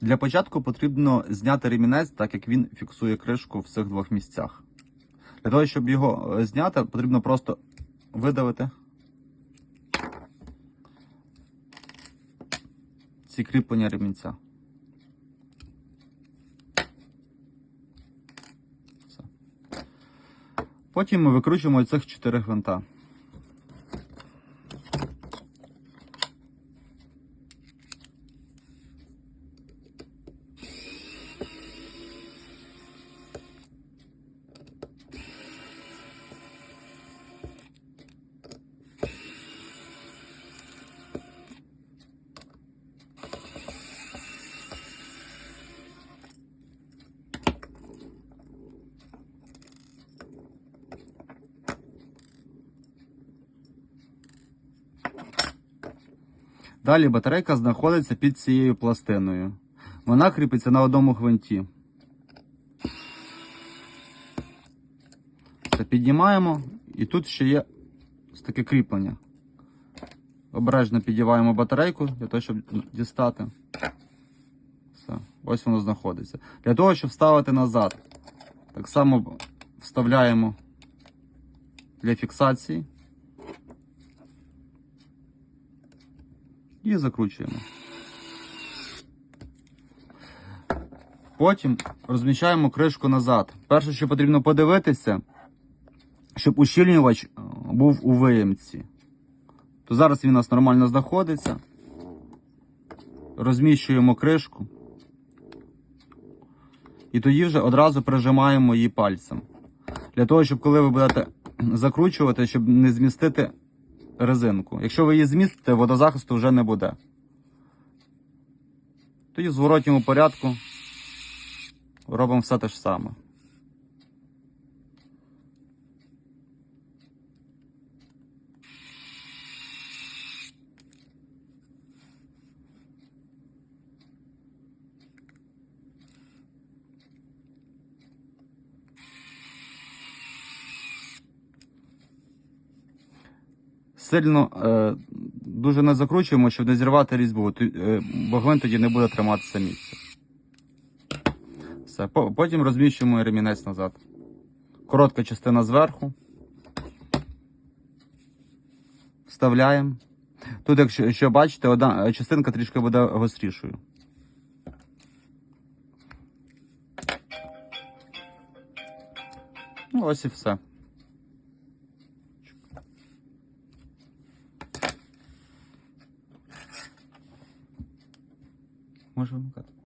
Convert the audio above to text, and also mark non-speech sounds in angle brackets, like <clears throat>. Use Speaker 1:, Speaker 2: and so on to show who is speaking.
Speaker 1: Для початку потрібно зняти ремінець, так як він фіксує кришку в цих двох місцях. Для того, щоб його е, зняти, потрібно просто видавити ці кріплення ремінця. Все. Потім ми викручуємо цих чотири гвинта. Далі батарейка знаходиться під цією пластиною. Вона кріпиться на одному гвинті. Це піднімаємо, і тут ще є таке кріплення. Обережно підіваємо батарейку для того, щоб дістати. Все, ось воно знаходиться. Для того, щоб вставити назад, так само вставляємо для фіксації. І закручуємо. Потім розміщаємо кришку назад. Перше, що потрібно подивитися, щоб ущільнювач е, був у виємці. То зараз він у нас нормально знаходиться. Розміщуємо кришку. І тоді вже одразу прижимаємо її пальцем. Для того, щоб коли ви будете <clears throat> закручувати, щоб не змістити резинку. Якщо ви її змістите, водозахисту вже не буде. Тоді в зворотньому порядку робимо все те ж саме. Сильно е, дуже не закручуємо, щоб не зірвати різьбу, е, бо гвинт тоді не буде триматися місця. Все. Потім розміщуємо ремінець назад. Коротка частина зверху. Вставляємо. Тут, якщо, якщо бачите, одна частинка трішки буде гострішою. Ну, ось і все. Може вимикати.